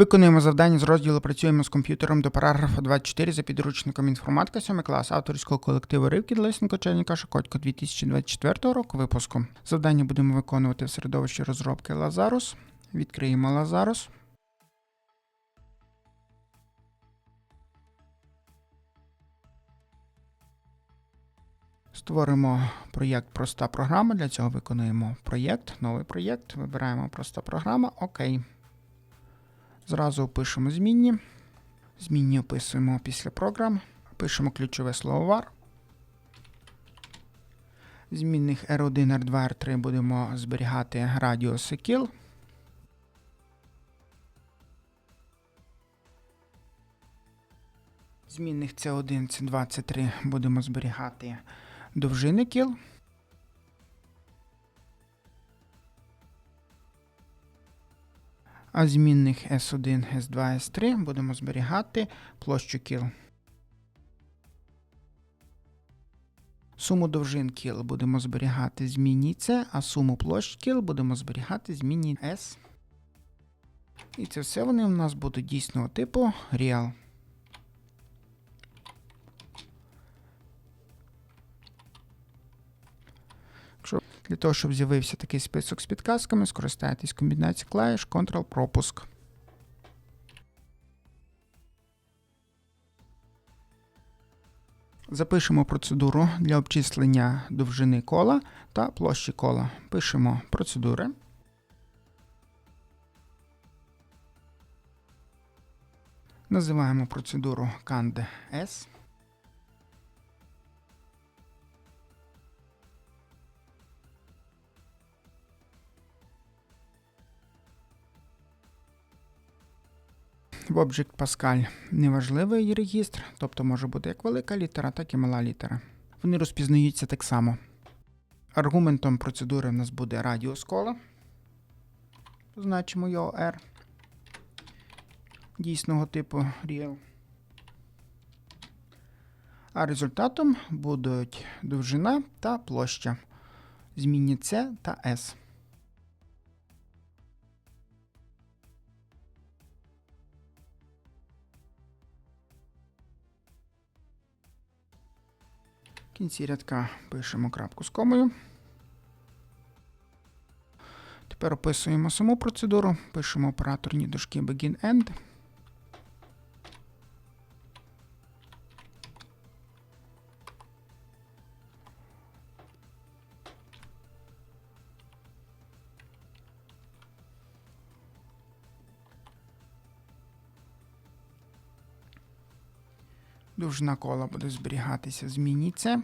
Виконуємо завдання з розділу Працюємо з комп'ютером до параграфа 24 за підручником інформатика 7 клас авторського колективу Ривки Лисенко Черніка Шокотько 2024 року випуску. Завдання будемо виконувати в середовищі розробки Lazarus. Відкриємо Lazarus. Створимо проєкт Проста програма. Для цього виконуємо проєкт, новий проєкт. Вибираємо проста програма. Окей. Зразу опишемо змінні. Змінні описуємо після програм. Пишемо ключове слово var. Змінних R1, R2, R3 будемо зберігати радіуси kill. Змінних C1, C2, C3 будемо зберігати довжини kill. А змінних S1, S2, S3 будемо зберігати площу кіл. Суму довжин кіл будемо зберігати зміні C, а суму площ кіл будемо зберігати зміні S. І це все вони у нас будуть дійсного типу real. Для того, щоб з'явився такий список з підказками, скористайтесь комбінацією клавіш Ctrl-пропуск. Запишемо процедуру для обчислення довжини кола та площі кола. Пишемо процедури. Називаємо процедуру CAND-S. В Object Pascal неважливий регістр, тобто може бути як велика літера, так і мала літера. Вони розпізнаються так само. Аргументом процедури в нас буде радіус кола. Позначимо його R. Дійсного типу real. А результатом будуть довжина та площа. Змінні C та S. кінці рядка пишемо крапку з комою. Тепер описуємо саму процедуру, пишемо операторні дужки begin-end. Довжина кола буде зберігатися в зміні С.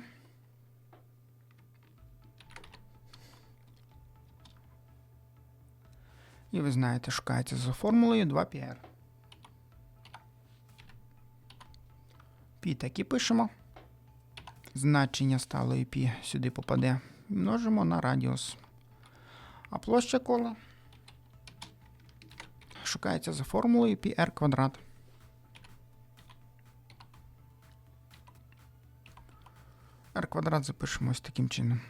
І ви знаєте, шукається за формулою 2πr. Пі так і пишемо. Значення сталої пі сюди попаде. Множимо на радіус. А площа кола шукається за формулою πr квадрат. Квадрат запишемо ось таким чином.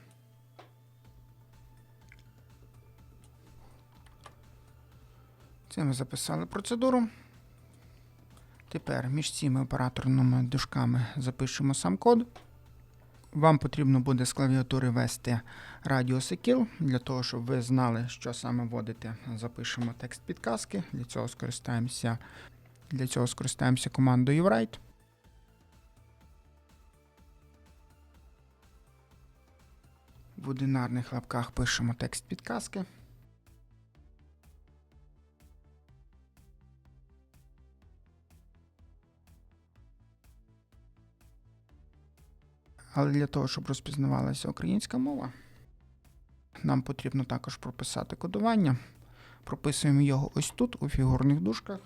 Це ми записали процедуру. Тепер між цими операторними дужками запишемо сам код. Вам потрібно буде з клавіатури ввести радіус і. Для того, щоб ви знали, що саме вводити, запишемо текст підказки. Для цього скористаємося, для цього скористаємося командою write. В одинарних лапках пишемо текст підказки. Але для того, щоб розпізнавалася українська мова, нам потрібно також прописати кодування. Прописуємо його ось тут, у фігурних дужках.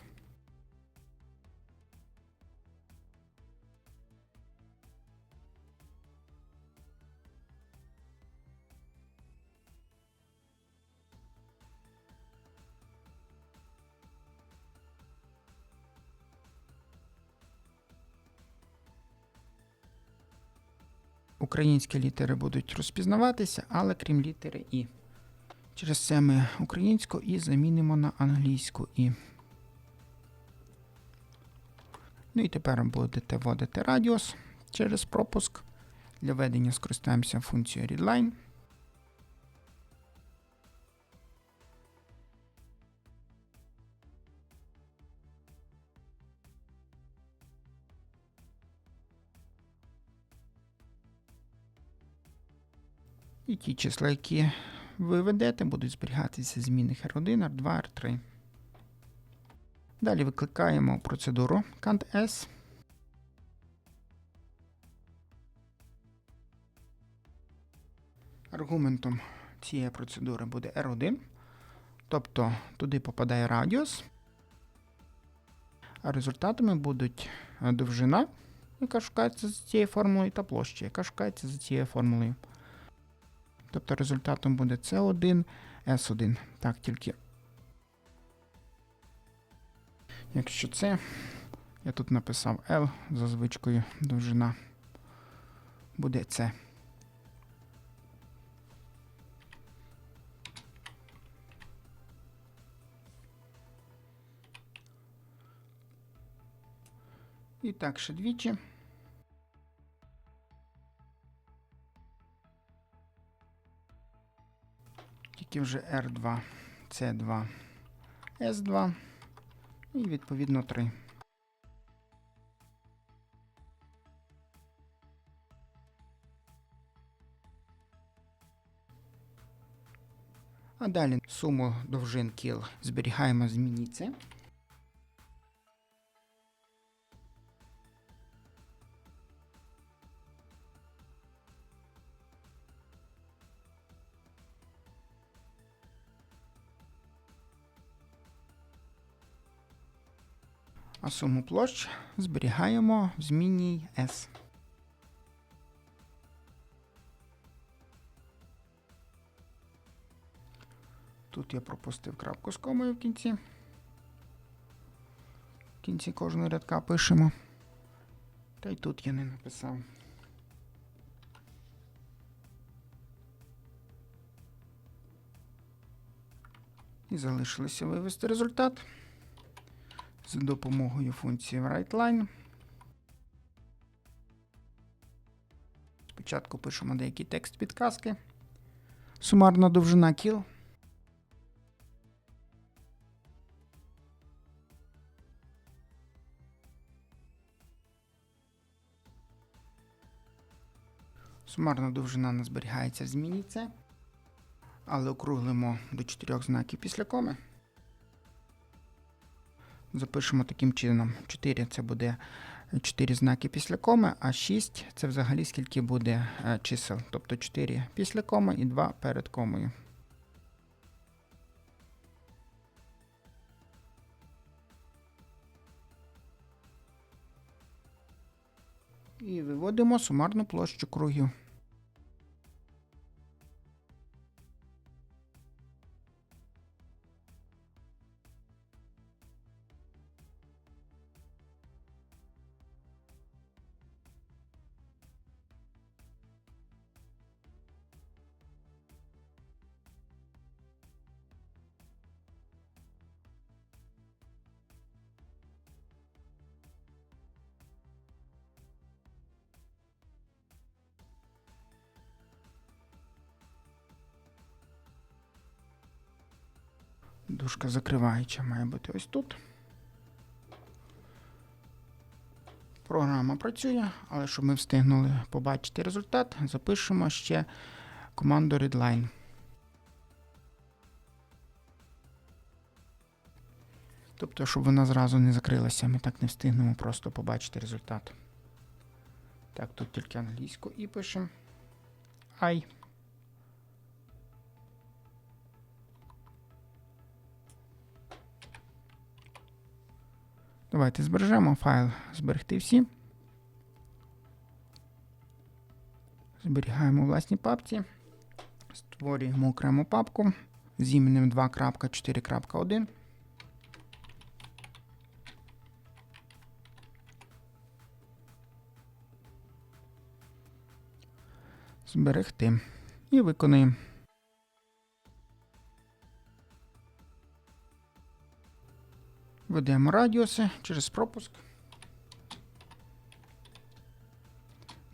українські літери будуть розпізнаватися, але крім літери І. Через це ми українську І замінимо на англійську І. Ну і тепер будете вводити радіус через пропуск. Для ведення скористаємося функцією readline. І ті числа, які ви ведете, будуть зберігатися змінних R1, R2, R3. Далі викликаємо процедуру CANT-S. Аргументом цієї процедури буде R1, тобто туди попадає радіус, а результатами будуть довжина, яка шукається за цією формулою, та площа, яка шукається за цією формулою. Тобто результатом буде C1, S1. Так, тільки. Якщо це, я тут написав L за звичкою довжина буде C. І так, ще двічі. Тільки вже R2, C2, S2 і відповідно 3. А далі суму довжин кіл зберігаємо в зміні А суму площ зберігаємо в змінній S. Тут я пропустив крапку з комою в кінці. В кінці кожного рядка пишемо. Та й тут я не написав. І залишилося вивести результат з допомогою функції WriteLine. Спочатку пишемо деякий текст підказки. Сумарна довжина кіл. Сумарна довжина не зберігається в зміні це, але округлимо до 4 знаків після коми. Запишемо таким чином. 4 це буде 4 знаки після коми, а 6 це взагалі скільки буде е, чисел. Тобто 4 після коми і 2 перед комою. І виводимо сумарну площу кругів. Дужка закриваюча має бути ось тут. Програма працює, але щоб ми встигнули побачити результат, запишемо ще команду readline. Тобто, щоб вона зразу не закрилася, ми так не встигнемо просто побачити результат. Так, тут тільки англійську і пишемо I. Давайте збережемо файл зберегти всі. Зберігаємо у власній папці. Створюємо окрему папку з іменем 2.4.1. Зберегти. І виконуємо. Ведемо радіуси через пропуск.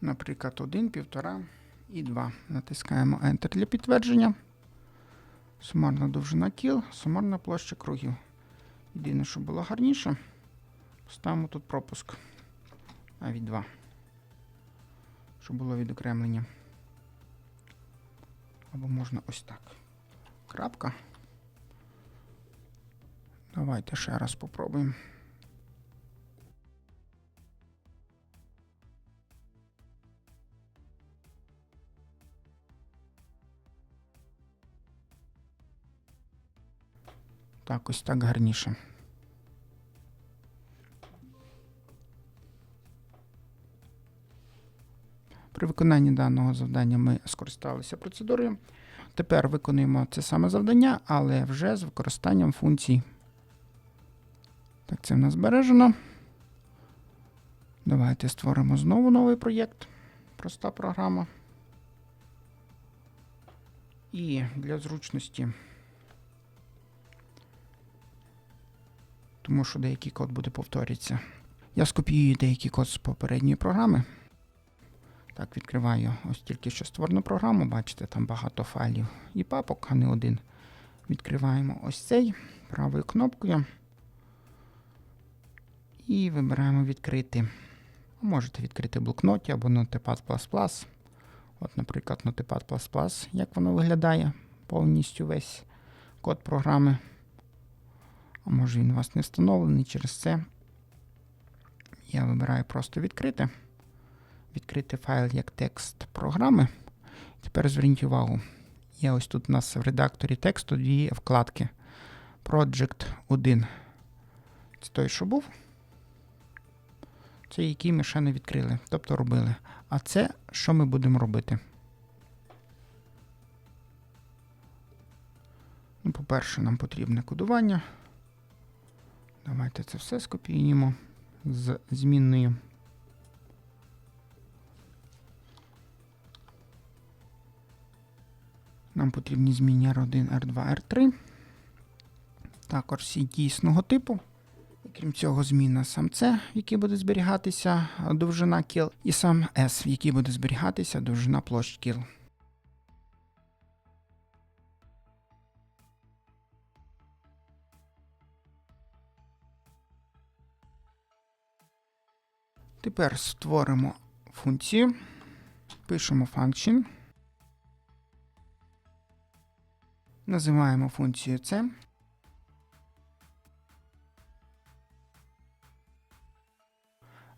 Наприклад, 1, 1,5 і 2. Натискаємо Enter для підтвердження. Сумарна довжина кіл, сумарна площа кругів. Єдине, що було гарніше, поставимо тут пропуск. А від 2, щоб було відокремлення. Або можна ось так. Крапка. Давайте ще раз попробуємо. Так, ось так гарніше. При виконанні даного завдання ми скористалися процедурою. Тепер виконуємо це саме завдання, але вже з використанням функцій. Так, це в нас збережено. Давайте створимо знову новий проєкт. Проста програма. І для зручності, тому що деякий код буде повторюватися. Я скопіюю деякий код з попередньої програми. Так, відкриваю ось тільки що створену програму. Бачите, там багато файлів і папок, а не один. Відкриваємо ось цей правою кнопкою. І вибираємо відкрити. Можете відкрити блокноті або Notepad++. От, наприклад, Notepad++, як воно виглядає повністю весь код програми. А може він у вас не встановлений через це. Я вибираю просто відкрити. Відкрити файл як текст програми. Тепер зверніть увагу. Є ось тут у нас в редакторі тексту дві вкладки. Project 1. Це той, що був. Це який ми ще не відкрили, тобто робили. А це що ми будемо робити? Ну, По-перше, нам потрібне кодування. Давайте це все скопіюємо з змінною. Нам потрібні змінні R1, R2, R3. Також всі дійсного типу. Крім цього, зміна сам C, в якій буде зберігатися довжина кіл, і сам S, в якій буде зберігатися довжина площ кіл. Тепер створимо функцію, пишемо function, називаємо функцію C.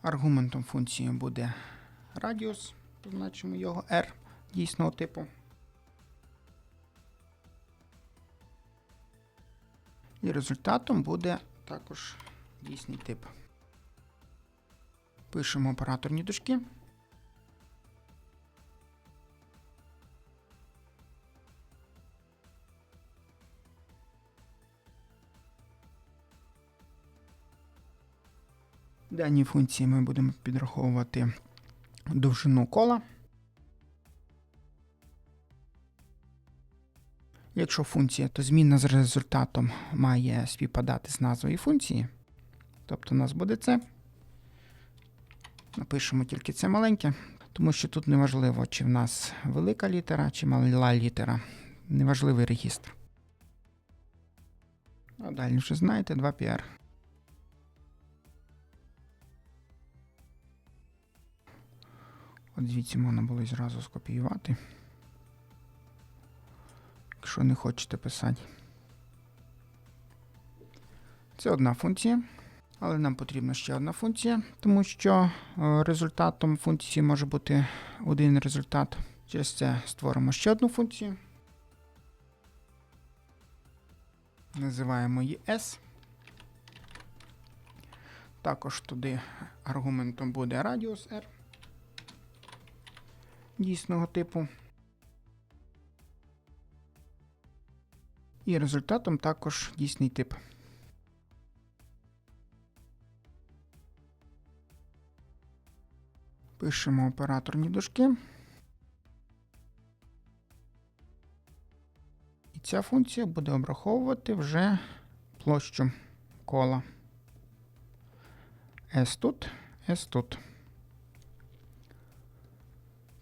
Аргументом функції буде радіус, позначимо його R дійсного типу. І результатом буде також дійсний тип. Пишемо операторні дужки. Даній функції ми будемо підраховувати довжину кола. Якщо функція, то змінна з результатом має співпадати з назвою функції. Тобто у нас буде це. Напишемо тільки це маленьке, тому що тут неважливо, чи в нас велика літера, чи мала літера. Неважливий регістр. А далі вже знаєте 2PR. От звідси можна було зразу скопіювати. Якщо не хочете писати. Це одна функція, але нам потрібна ще одна функція, тому що е, результатом функції може бути один результат. Через це створимо ще одну функцію. Називаємо її S. Також туди аргументом буде радіус R дійсного типу. І результатом також дійсний тип. Пишемо операторні дужки. І ця функція буде обраховувати вже площу кола. S тут, S тут.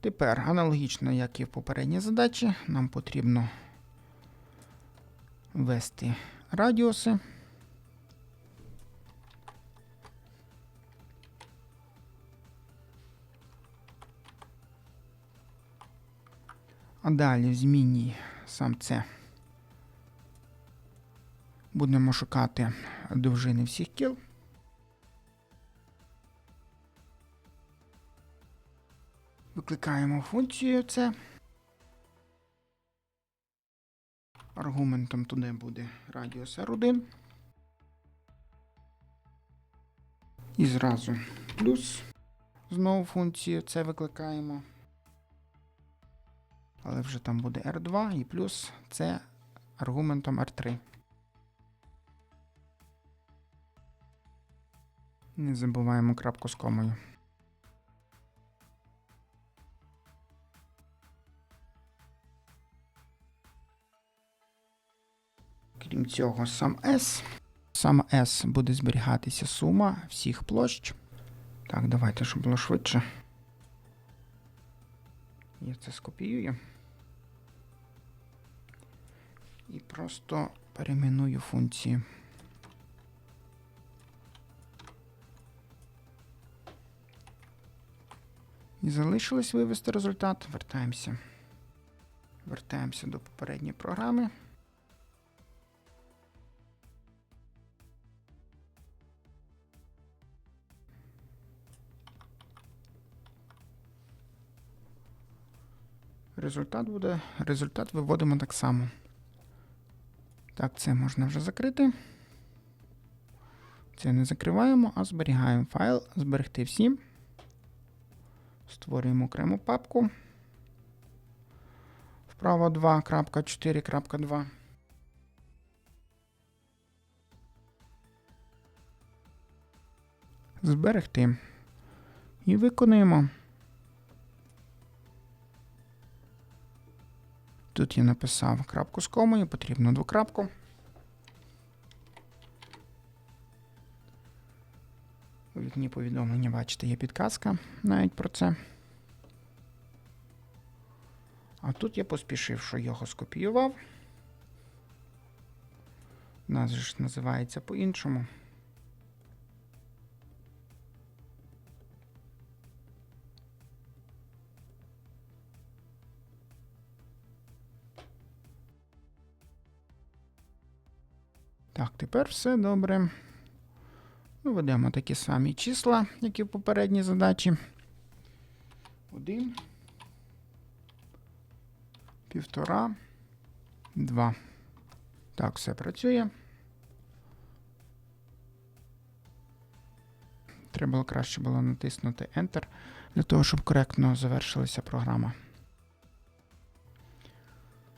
Тепер аналогічно, як і в попередній задачі, нам потрібно ввести радіуси. А далі в зміні сам це. Будемо шукати довжини всіх кіл. Викликаємо функцію це. Аргументом туди буде радіус R1. І зразу плюс. Знову функцію це викликаємо. Але вже там буде R2 і плюс це аргументом R3. Не забуваємо крапку з комою. Крім цього, сам S. Сам S буде зберігатися сума всіх площ. Так, давайте, щоб було швидше. Я це скопіюю. І просто перейменую функції. І залишилось вивести результат. Вертаємося. Вертаємося до попередньої програми. Результат буде. Результат виводимо так само. Так, це можна вже закрити. Це не закриваємо, а зберігаємо файл, зберегти всі. Створюємо окрему папку. Вправо 2.4.2. Зберегти. І виконуємо. Тут я написав крапку з комою, потрібно двокрапку. У вікні повідомлення, бачите, є підказка навіть про це. А тут я поспішив, що його скопіював. У нас ж називається по-іншому. Тепер все добре. Ну, Ведемо такі самі числа, як в попередній задачі. Один. Півтора. Два. Так, все працює. Треба краще було натиснути Enter для того, щоб коректно завершилася програма.